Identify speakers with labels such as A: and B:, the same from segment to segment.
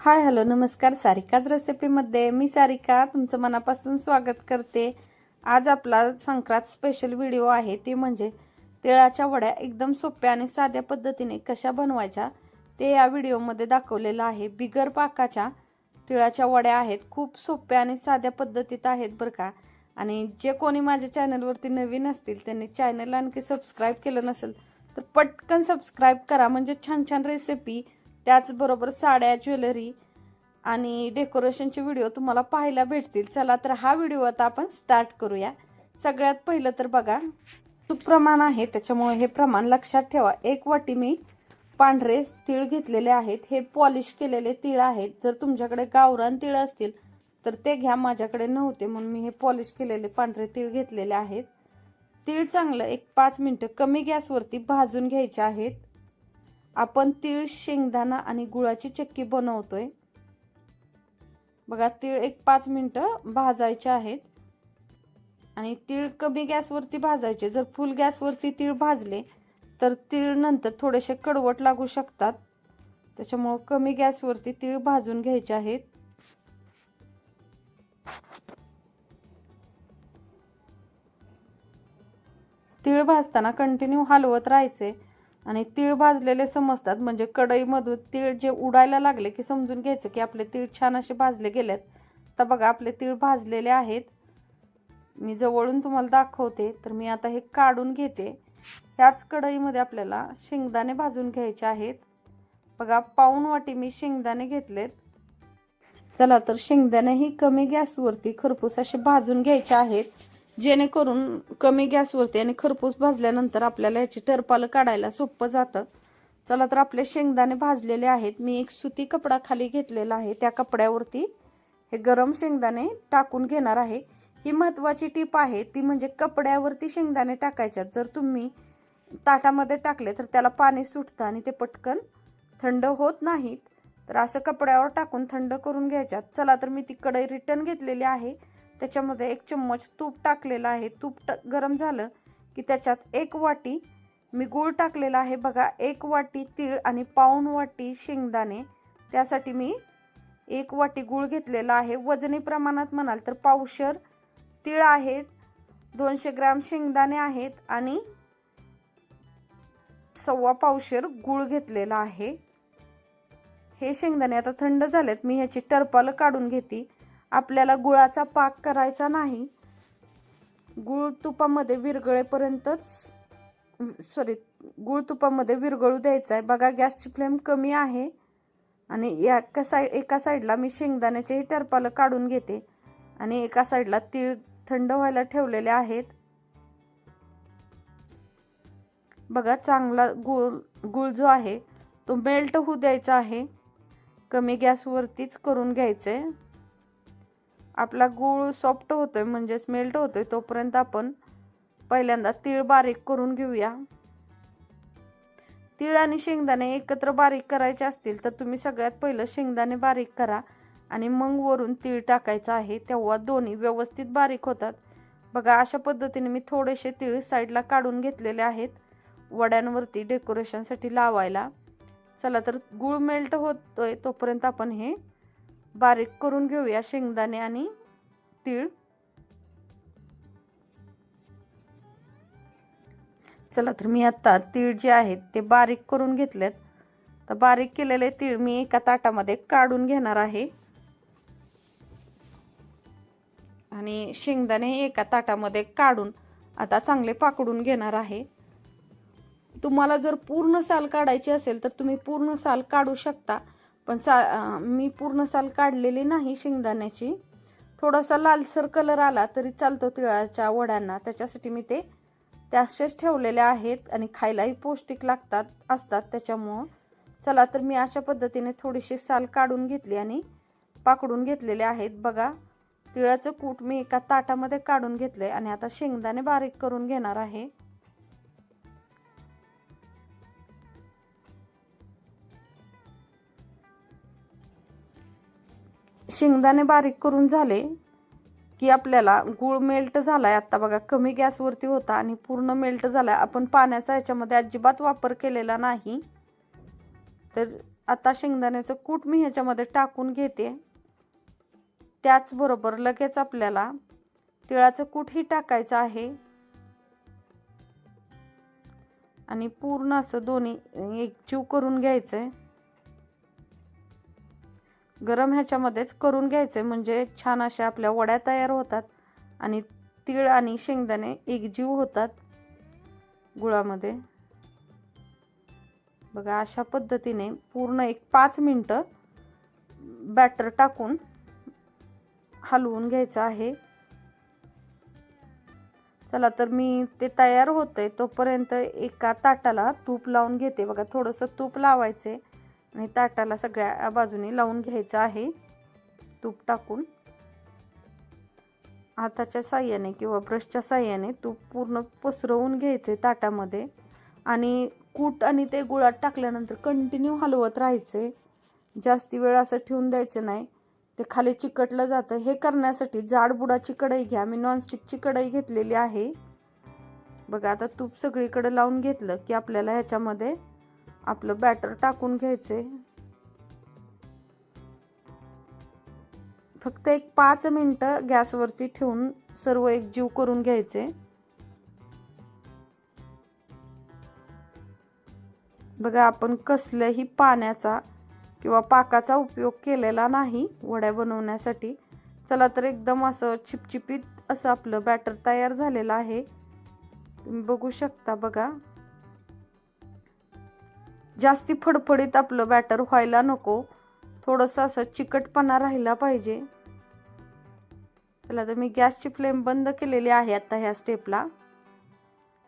A: Hi hello नमस्कार. सारिकाच रेसिपीमध्ये मी सारिका तुमचं मनापासून स्वागत करते. आज आपला संक्रांत स्पेशल व्हिडिओ आहे. ते म्हणजे तिळाच्या वड्या एकदम सोप्या आणि साध्या पद्धतीने कशा बनवायच्या ते या व्हिडिओमध्ये दाखवलेलं आहे. बिगर पाकाच्या तिळाच्या वड्या आहेत. खूप सोप्या आणि साध्या पद्धतीत आहेत बरं का. आणि जे कोणी माझ्या चॅनलवरती नवीन असतील त्यांनी चॅनल आणखी सबस्क्राईब केलं नसेल तर पटकन सबस्क्राईब करा. म्हणजे छान छान रेसिपी त्याचबरोबर साड्या ज्वेलरी आणि डेकोरेशनचे व्हिडिओ तुम्हाला पाहायला भेटतील. चला तर हा व्हिडिओ आता आपण स्टार्ट करूया. सगळ्यात पहिलं तर बघा खूप प्रमाण आहे त्याच्यामुळे हे प्रमाण लक्षात ठेवा. एक वाटी मी पांढरे तीळ घेतलेले आहेत. हे पॉलिश केलेले तीळ आहेत. जर तुमच्याकडे गावरान तीळ असतील तर ते घ्या. माझ्याकडे नव्हते म्हणून मी हे पॉलिश केलेले पांढरे तीळ घेतलेले आहेत. तीळ चांगलं एक पाच मिनटं कमी गॅसवरती भाजून घ्यायचे आहेत. आपण तीळ शेंगदाणा आणि गुळाची चक्की बनवतोय. बघा तीळ एक पाच मिनटं भाजायचे आहेत. आणि तीळ कमी गॅसवरती भाजायचे. जर फुल गॅसवरती तीळ भाजले तर तीळ नंतर थोडेसे कडवट लागू शकतात. त्याच्यामुळं कमी गॅसवरती तीळ भाजून घ्यायचे आहेत. तीळ भाजताना कंटिन्यू हलवत राहायचे. आणि तीळ भाजलेले समजतात. म्हणजे कढईमधून तीळ जे उडायला लागले की समजून घ्यायचं की आपले तीळ छान असे भाजले गेलेत. तर बघा आपले तीळ भाजलेले आहेत. मी जवळून तुम्हाला दाखवते. तर मी आता हे काढून घेते. ह्याच कढईमध्ये आपल्याला शेंगदाणे भाजून घ्यायचे आहेत. बघा पाऊन वाटी मी शेंगदाणे घेतलेत. चला तर शेंगदाणेही कमी गॅसवरती खरपूस असे भाजून घ्यायचे आहेत. जेणेकरून कमी गॅसवरती आणि खरपूस भाजल्यानंतर आपल्याला याची टरपालं काढायला सोपं जातं. चला तर आपले शेंगदाणे भाजलेले आहेत. मी एक सुती कपडा खाली घेतलेला आहे. त्या कपड्यावरती हे गरम शेंगदाणे टाकून घेणार आहे. ही महत्त्वाची टीप आहे. ती म्हणजे कपड्यावरती शेंगदाणे टाकायच्यात. जर तुम्ही ताटामध्ये टाकले तर त्याला पाणी सुटतं आणि ते पटकन थंड होत नाहीत. तर असं कपड्यावर टाकून थंड करून घ्यायच्यात. चला तर मी ती कढई रिटर्न घेतलेली आहे. त्याच्यामध्ये एक चम्मच तूप टाकलेलं आहे. तूप ट गरम झालं की त्याच्यात एक वाटी मी गूळ टाकलेला आहे बघा एक वाटी तीळ आणि पाऊण वाटी शेंगदाणे. त्यासाठी मी एक वाटी गूळ घेतलेला आहे. वजनी प्रमाणात म्हणाल तर पावशर तीळ आहेत दोनशे ग्रॅम शेंगदाणे आहेत आणि सव्वा पावशर गूळ घेतलेला आहे. हे शेंगदाणे आता थंड झालेत मी ह्याची टरपालं काढून घेते. आपल्याला गुळाचा पाक करायचा नाही. गुळ तुपामध्ये विरगळेपर्यंतच सॉरी गुळ तुपामध्ये विरगळू द्यायचा आहे बघा गॅसची फ्लेम कमी आहे. आणि एका साईड एका साईडला मी शेंगदाण्याचेही टरपालं काढून घेते. आणि एका साईडला तीळ थंड व्हायला ठेवलेले आहेत. बघा चांगला गुळ गुळ जो आहे तो मेल्ट होऊ द्यायचा आहे. कमी गॅसवरतीच करून घ्यायचं आहे आपला गूळ सॉफ्ट होतोय म्हणजेच मेल्ट होतोय तोपर्यंत आपण पहिल्यांदा तीळ बारीक करून घेऊया. तीळ आणि शेंगदाणे एकत्र बारीक करायचे असतील तर तुम्ही सगळ्यात पहिलं शेंगदाणे बारीक करा आणि मग वरून तीळ टाकायचं आहे तेव्हा दोन्ही व्यवस्थित बारीक होतात. बघा अशा पद्धतीने मी थोडेसे तीळ साईडला काढून घेतलेले आहेत वड्यांवरती डेकोरेशनसाठी लावायला. चला तर गूळ मेल्ट होतोय तोपर्यंत आपण हे बारीक करून घेऊया शेंगदाणे आणि तीळ. चला तर मी आता तीळ जे आहेत ते बारीक करून घेतलेत. तर बारीक केलेले तीळ मी एका ताटामध्ये काढून घेणार आहे. आणि शेंगदाणे एका ताटामध्ये काढून आता चांगले पाकडून घेणार आहे. तुम्हाला जर पूर्ण साल काढायची असेल तर तुम्ही पूर्ण साल काढू शकता. पण सा मी पूर्ण साल काढलेली नाही शेंगदाण्याची. थोडासा लालसर कलर आला तरी चालतो तिळाच्या वड्यांना. त्याच्यासाठी मी ते त्याशेच ठेवलेले आहेत आणि खायलाही पौष्टिक लागतात असतात त्याच्यामुळं. चला तर मी अशा पद्धतीने थोडीशी साल काढून घेतली आणि पाकडून घेतलेले आहेत. बघा तिळाचं कूट मी एका ताटामध्ये काढून घेतले आणि आता शेंगदाणे बारीक करून घेणार आहे. शेंगदाणे बारीक करून झाले की आपल्याला गूळ मेल्ट झाला आहे आत्ता बघा कमी गॅसवरती होता आणि पूर्ण मेल्ट झाला आहे आपण पाण्याचा याच्यामध्ये अजिबात वापर केलेला नाही. तर आता शेंगदाण्याचं कूट मी ह्याच्यामध्ये टाकून घेते. त्याचबरोबर लगेच आपल्याला तिळाचं कूटही टाकायचं आहे. आणि पूर्ण असं दोन्ही एकजीव करून घ्यायचं आहे गरम ह्याच्यामध्येच करून घ्यायचे. म्हणजे छान अशा आपल्या वड्या तयार होतात आणि तीळ आणि शेंगदाणे एकजीव होतात गुळामध्ये. बघा अशा पद्धतीने पूर्ण एक पाच मिनटं बॅटर टाकून हलवून घ्यायचं आहे. चला तर मी ते तयार होतंय तोपर्यंत एका ताटाला तूप लावून घेते. बघा थोडंसं तूप लावायचे आणि ताटाला सगळ्या बाजूने लावून घ्यायचं आहे. तूप टाकून. हाताच्या साह्याने किंवा ब्रशच्या साह्याने तूप पूर्ण पसरवून घ्यायचे ताटामध्ये. आणि कूट आणि ते गुळात टाकल्यानंतर कंटिन्यू हलवत राहायचे जास्ती वेळ असं ठेवून द्यायचं नाही. ते खाली चिकटलं जातं. हे करण्यासाठी जाड बुडाची कढई घ्या. मी नॉनस्टिकची कढई घेतलेली आहे. बघा आता तूप सगळीकडे लावून घेतलं की आपल्याला ह्याच्यामध्ये आपलं बॅटर टाकून घ्यायचे फक्त एक पाच मिनटं गॅसवरती ठेवून सर्व एक जीव करून घ्यायचे बघा आपण कसल्याही पाण्याचा किंवा पाकाचा उपयोग केलेला नाही वड्या बनवण्यासाठी. चला तर एकदम असं चिपचिपीत असं आपलं बॅटर तयार झालेलं आहे. तुम्ही बघू शकता बघा. जास्ती फडफडीत आपलं बॅटर व्हायला नको. थोडंसं असं चिकटपणा राहिला पाहिजे. चला तर मी गॅसची फ्लेम बंद केलेली आहे आत्ता ह्या स्टेपला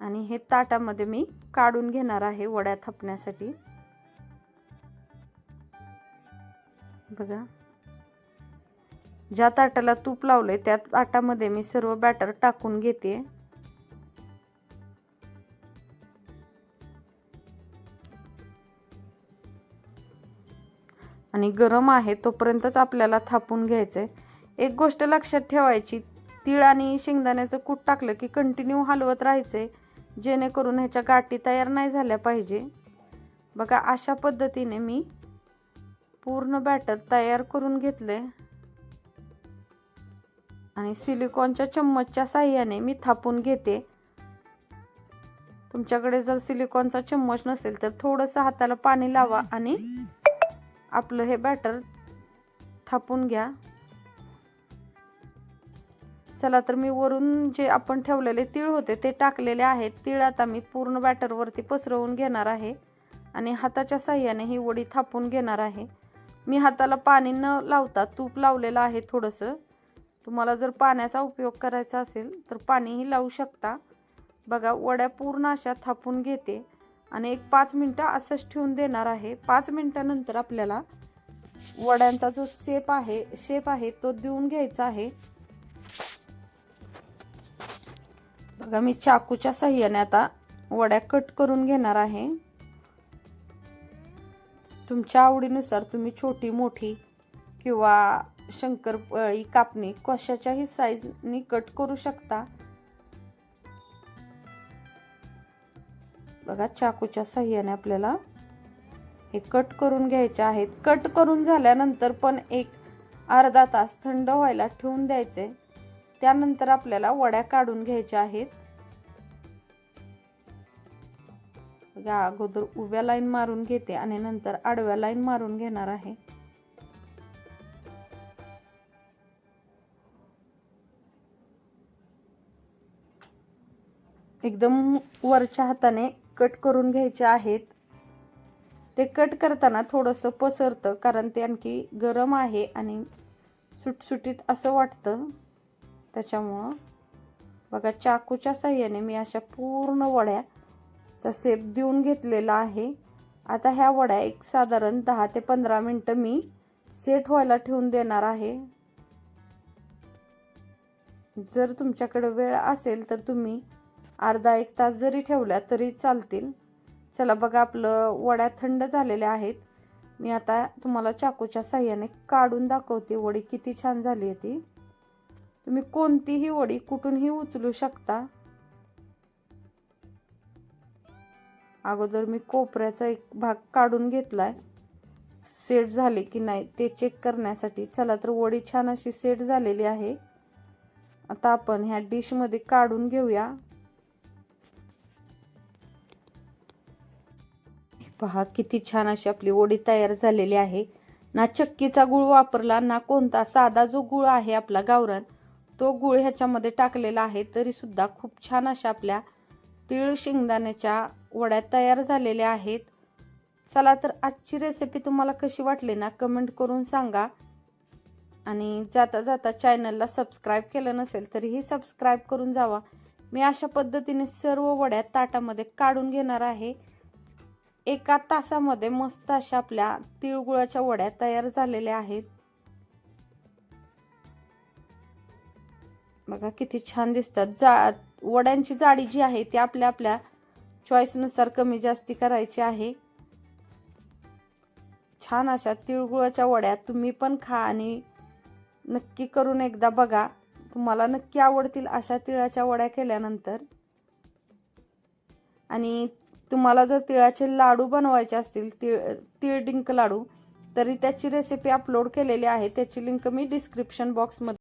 A: आणि हे ताटामध्ये मी काढून घेणार आहे वड्या थापण्यासाठी. बघा. ज्या ताटाला तूप लावले त्या ताटामध्ये मी सर्व बॅटर टाकून घेते. आणि गरम आहे तोपर्यंतच आपल्याला थापून घ्यायचं आहे एक गोष्ट लक्षात ठेवायची तीळ आणि शेंगदाण्याचं कूट टाकलं की कंटिन्यू हलवत राहायचे जेणेकरून ह्याच्या गाठी तयार नाही झाल्या पाहिजे. बघा अशा पद्धतीने मी पूर्ण बॅटर तयार करून घेतले आणि सिलिकॉनच्या चम्मचच्या साह्याने मी थापून घेते. तुमच्याकडे जर सिलिकॉनचा चम्मच नसेल तर थोडंसं हाताला पाणी लावा आणि आपलं हे बॅटर थापून घ्या. चला तर मी वरून जे आपण ठेवलेले तीळ होते ते टाकलेले आहेत. तीळ आता मी पूर्ण बॅटरवरती पसरवून घेणार आहे. आणि हाताच्या साह्याने ही वडी थापून घेणार आहे. मी हाताला पाणी न लावता तूप लावलेलं आहे थोडंसं. तुम्हाला जर पाण्याचा उपयोग करायचा असेल तर पाणीही लावू शकता. बघा वड्या पूर्ण अशा थापून घेते. आणि एक पाच मिनटं असंच ठेवून देणार आहे. पाच मिनटानंतर आपल्याला वड्यांचा जो शेप आहे शेप आहे तो देऊन घ्यायचा आहे. बघा मी चाकूच्या साह्याने आता वड्या कट करून घेणार आहे. तुमच्या आवडीनुसार तुम्ही छोटी मोठी किंवा शंकरपळी कापणी कशाच्याही साईजनी कट करू शकता. बघा चाकूच्या साह्याने आपल्याला हे कट करून घ्यायचे आहेत. कट करून झाल्यानंतर पण एक अर्धा तास थंड व्हायला ठेवून द्यायचे. त्यानंतर आपल्याला वड्या काढून घ्यायच्या आहेत. बघा अगोदर उभ्या लाईन मारून घेते आणि नंतर आडव्या लाईन मारून घेणार आहे. एकदम वरच्या हाताने कट करून घ्यायचे आहेत. ते कट करताना थोडंसं पसरतं कारण ते आणखी गरम आहे आणि सुटसुटीत असं वाटतं. त्याच्यामुळं बघा चाकूच्या साह्याने मी अशा पूर्ण वड्याचा सेप देऊन घेतलेला आहे. आता ह्या वड्या एक साधारण दहा ते पंधरा मिनटं मी सेट व्हायला ठेवून देणार आहे. जर तुमच्याकडे वेळ असेल तर तुम्ही अर्धा एक तास जरी ठेवल्या तरी चालतील. चला बघा आपलं वड्या थंड झालेल्या आहेत. मी आता तुम्हाला चाकूच्या साह्याने काढून दाखवते वडी किती छान झाली आहे ती. तुम्ही कोणतीही वडी कुठूनही उचलू शकता. अगोदर मी कोपऱ्याचा एक भाग काढून घेतलाय. सेट झाले की नाही ते चेक करण्यासाठी. चला तर वडी छान अशी सेट झालेली आहे. आता आपण ह्या डिशमध्ये काढून घेऊया. पहा किती छान अशी आपली वडी तयार झालेली आहे. ना चक्कीचा गुळ वापरला ना कोणता साधा जो गुळ आहे आपला गावरान तो गुळ ह्याच्यामध्ये टाकलेला आहे तरी सुद्धा खूप छान अशा आपल्या तीळ शेंगदाण्याच्या वड्या तयार झालेल्या आहेत. चला तर आजची रेसिपी तुम्हाला कशी वाटली ना कमेंट करून सांगा. आणि जाता जाता चॅनलला सबस्क्राईब केलं नसेल तरीही सबस्क्राईब करून जावा. मी अशा पद्धतीने सर्व वड्या ताटामध्ये काढून घेणार आहे. एका तासामध्ये मस्त अशा आपल्या तिळगुळाच्या वड्या तयार झालेल्या आहेत. बघा किती छान दिसतात. जा वड्यांची जाडी जी आहे ती आपल्या आपल्या चॉईसनुसार कमी जास्ती करायची आहे. छान अशा तिळगुळाच्या वड्या तुम्ही पण खा आणि नक्की करून एकदा बघा. तुम्हाला नक्की आवडतील अशा तिळाच्या वड्या केल्यानंतर. आणि तुम्हाला जर तिळाचे लाडू बनवायचे असतील तिळ तिळ डिंक लाडू तरी त्याची रेसिपी अपलोड केलेली आहे. त्याची लिंक मी डिस्क्रिप्शन बॉक्समध्ये